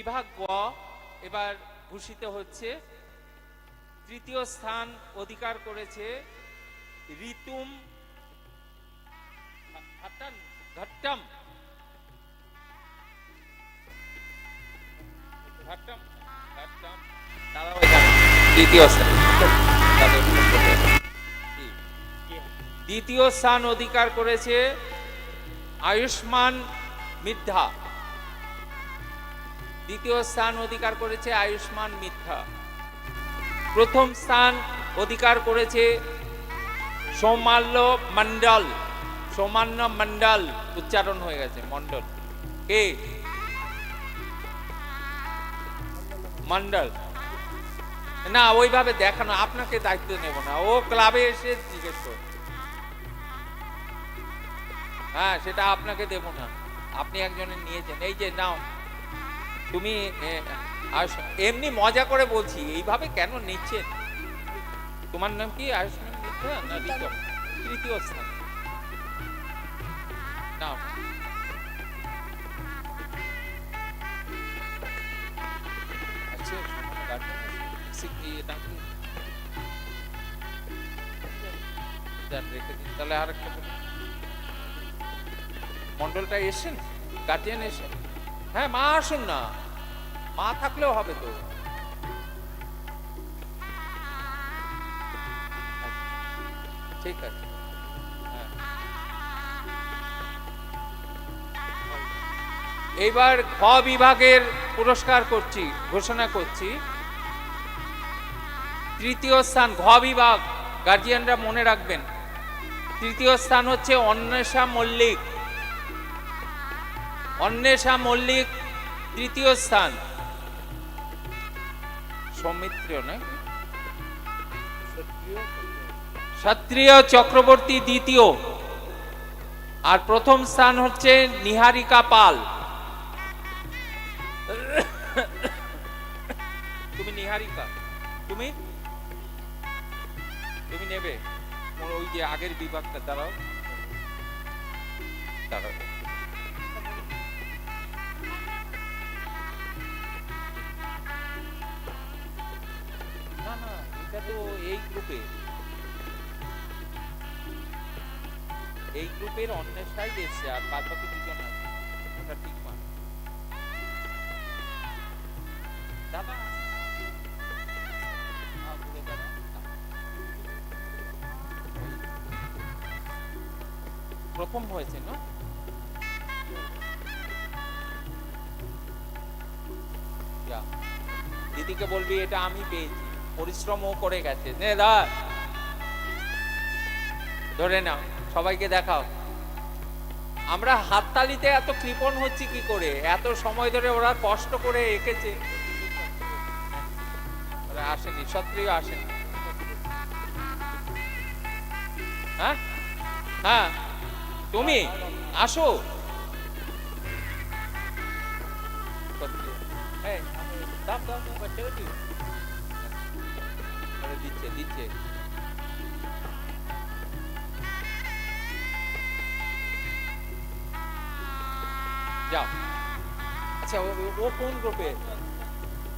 বিভাগ গ এবার ভূষিত হচ্ছে। তৃতীয় স্থান অধিকার করেছে ঋতুম ঘট্টম। দ্বিতীয় স্থান। দ্বিতীয় স্থান অধিকার করেছে আয়ুষ্মান মিথ্যা দ্বিতীয় স্থান অধিকার করেছে আয়ুষ্মান মিথ্যা। প্রথম স্থান অধিকার করেছে সৌমাল্য মন্ডল সৌমান্য মন্ডল উচ্চারণ হয়ে গেছে মন্ডল কে? মন্ডল না, ওইভাবে দেখানো, আপনাকে দায়িত্ব নেব না। ও ক্লাবে এসে জিজ্ঞেস করবে। হ্যাঁ সেটা আপনাকে দেব না। আপনি একজনের নিয়েছেন এই যে, নাও। তুমি এমনি মজা করে বলছি এইভাবে কেন নিচ্ছেন তোমার নাম কি আয়ুষ্মান না তৃতীয় স্থান। আচ্ছা। তাহলে আরেকটা বলুন। মন্ডলটা এসেন গার্জিয়ান এসেন হ্যাঁ মা আসুন না। মা থাকলেও হবে তো। ঠিক আছে। হ্যাঁ। এইবার ঘ বিভাগের পুরস্কার করছি, ঘোষণা করছি। তৃতীয় স্থান, ঘ বিভাগ গার্জিয়ানরা মনে রাখবেন। তৃতীয় স্থান হচ্ছে অন্বেষা মল্লিক। অন্বেষা মল্লিক, তৃতীয় স্থান। সৌমিত্র না ক্ষত্রিয় চক্রবর্তী দ্বিতীয়। আর প্রথম স্থান হচ্ছে নিহারিকা পাল। তুমি নিহারিকা? তুমি? তুমি নেবে। ওই যে আগের বিভাগটা, দাঁড়াও। দাঁড়াও। এটা তো এই গ্রুপে। এই গ্রুপের অন্যের সাইড এসছে, আর বাদ বাকি দুজন ওটা ঠিক মান দাদা। দাঁড়া। প্রথম হয়েছে, না? দিদিকে বলবি, এটা আমি পেয়েছি। পরিশ্রমও করে গেছে। নে দা ধরে নাও সবাইকে দেখাও। আমরা হাততালিতে এত কৃপণ হচ্ছি কি করে? এত সময় ধরে ওরা কষ্ট করে এঁকেছে। ওরা আসেনি সত্রিয় আসেনি। হ্যাঁ? হ্যাঁ। তুমি আসো। সত্রিয়। এই, দিচ্ছে দিচ্ছে। যাও। আচ্ছা ও কোন গ্রুপে?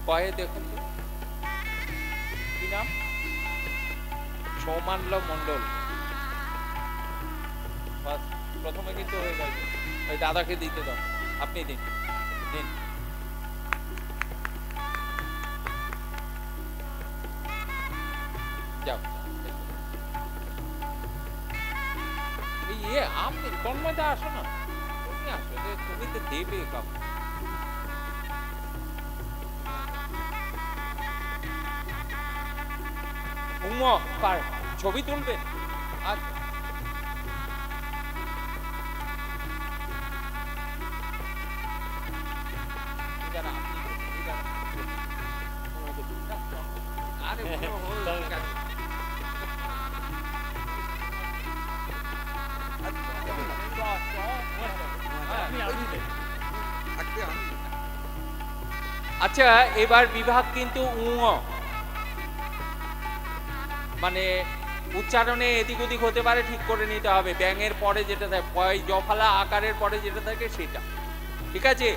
কয়ে দেখুন কি নাম? সৌমান্য মন্ডল প্রথমে কিন্তু হয়ে গেল। ওই দাদাকে দিতে দাও। আপনি দিন দিন। তন্ময়দা আসো না। তুমি আসো যে তুমি তো দেবে ছবি তুলবে? আচ্ছা এবার বিভাগ কিন্তু উঁ মানে উচ্চারণে এদিক ওদিক হতে পারে, ঠিক করে নিতে হবে। ব্যাঙের পরে যেটা থাকে জফালা, আকারের পরে যেটা থাকে, সেটা। ঠিক আছে?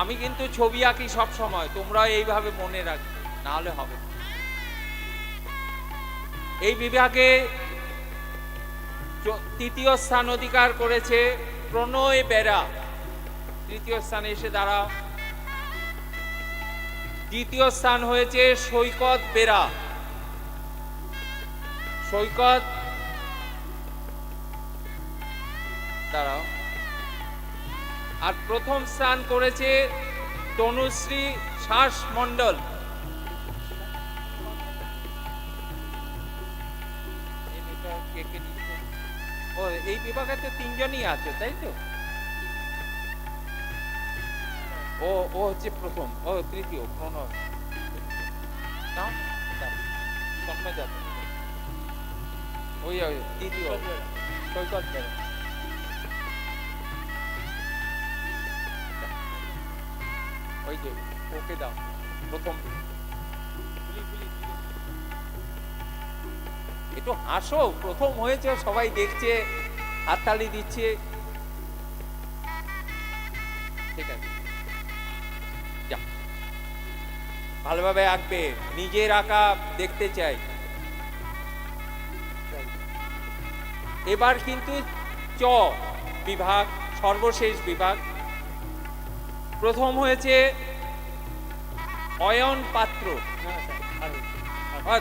আমি কিন্তু ছবি আঁকি সব সময়, তোমরা এইভাবে মনে রাখবে না হলে হবে এই বিভাগে তৃতীয় স্থান অধিকার করেছে প্রণয় বেরা। তৃতীয় স্থানে এসে দাঁড়াও। দ্বিতীয় স্থান হয়েছে সৈকত বেরা। সৈকত দাঁড়াও। আর প্রথম স্থান করেছে তনুশ্রী শ্বাস নিচ্ছে? ও, এই বিভাগে তো তিনজনই আছে, তাই তো? ও ও হচ্ছে প্রথম, ও তৃতীয় দাও। ওই ওকে দাও, প্রথম। একটু হাসো, প্রথম হয়েছে, সবাই দেখছে, হাততালি দিচ্ছে। ভালোভাবে আঁকবে, নিজের আঁকা দেখতে চাই। এবার কিন্তু চ বিভাগ, সর্বশেষ বিভাগ। প্রথম হয়েছে অয়ন পাত্র।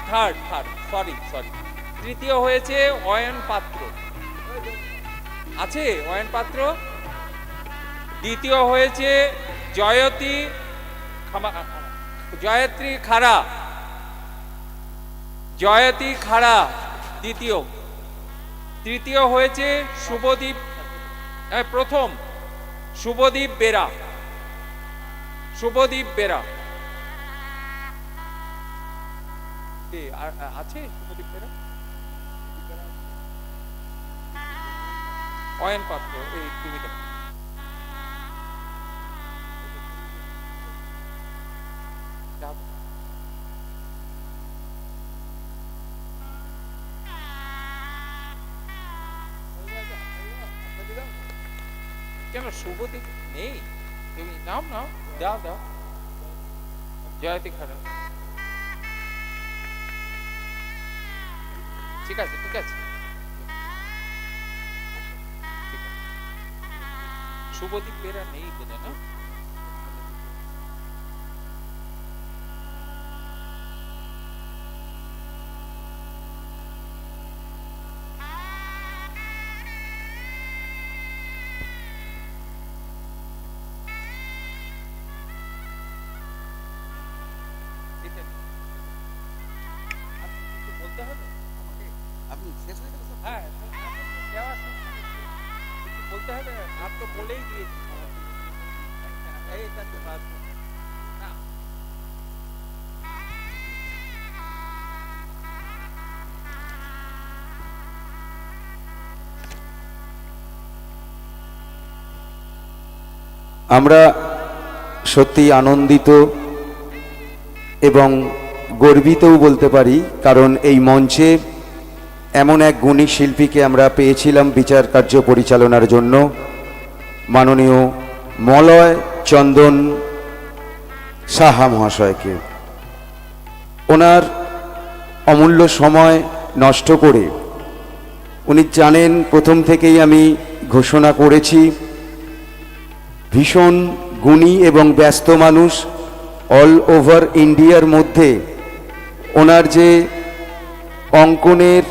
থার্ড থার্ড সরি সরি তৃতীয় হয়েছে অয়ন পাত্র। আছে অয়ন পাত্র? দ্বিতীয় হয়েছে জয়তী জয়ত্রী খাড়া। জয়তী খাড়া, দ্বিতীয়। তৃতীয় হয়েছে শুভদীপ প্রথম। শুভদীপ বেরা। শুভদীপ বেরা। আছে শুভদীপ বেরা? অয়ন পাত্র এই, তুমি কেন দিক নেই। তুমি নাও নাও, দাও দাও। জয়তি খারাপ ঠিক আছে ঠিক আছে। শুভ দিক বেরা নেই বোধ না? হয়ে আমরা সত্যি আনন্দিত এবং গর্বিতও বলতে পারি কারণ এই মঞ্চে এমন এক গুণী শিল্পীকে আমরা পেয়েছিলাম বিচার কার্য পরিচালনার জন্য। মাননীয় মলয় চন্দন সাহা মহাশয়কে। ওনার অমূল্য সময় নষ্ট করে উনি জানেন, প্রথম থেকেই আমি ঘোষণা করেছি, ভীষণ গুণী এবং ব্যস্ত মানুষ অল ওভার ইন্ডিয়ার মধ্যে ওনার যে অঙ্কনের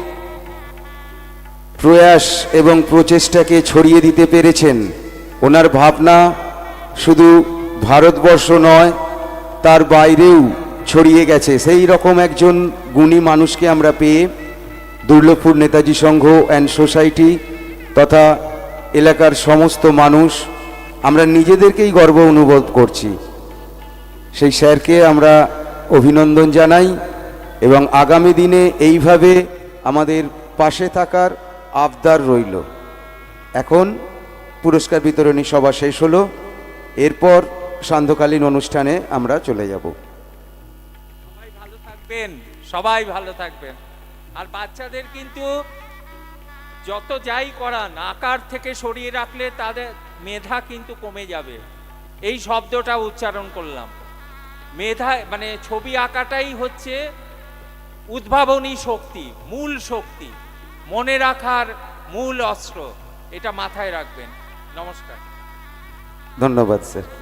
প্রয়াস এবং প্রচেষ্টাকে ছড়িয়ে দিতে পেরেছেন। ওনার ভাবনা শুধু ভারতবর্ষ নয়, তার বাইরেও ছড়িয়ে গেছে। সেই রকম একজন গুণী মানুষকে আমরা পেয়ে দুর্লভপুর নেতাজি সংঘ অ্যান্ড সোসাইটি তথা এলাকার সমস্ত মানুষ, আমরা নিজেদেরকেই গর্ব অনুভব করছি। সেই স্যারকে আমরা অভিনন্দন জানাই এবং আগামী দিনে এইভাবে আমাদের পাশে থাকার আবদার রইল। এখন পুরস্কার বিতরণী সভা শেষ হলো। এরপর সান্ধ্যকালীন অনুষ্ঠানে আমরা চলে যাব। সবাই ভালো থাকবেন, সবাই ভালো থাকবেন। আর বাচ্চাদের কিন্তু যত যাই করান, আকার থেকে সরিয়ে রাখলে তাদের মেধা কিন্তু কমে যাবে। এই শব্দটা উচ্চারণ করলাম। মেধা মানে ছবি আঁকাটাই হচ্ছে উদ্ভাবনী শক্তি, মূল শক্তি। মনে রাখার মূল অস্ত্র এটা মাথায় রাখবেন। নমস্কার। ধন্যবাদ স্যার।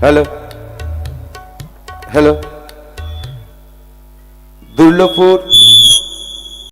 হ্যালো। হ্যালো। দুর্লভপুর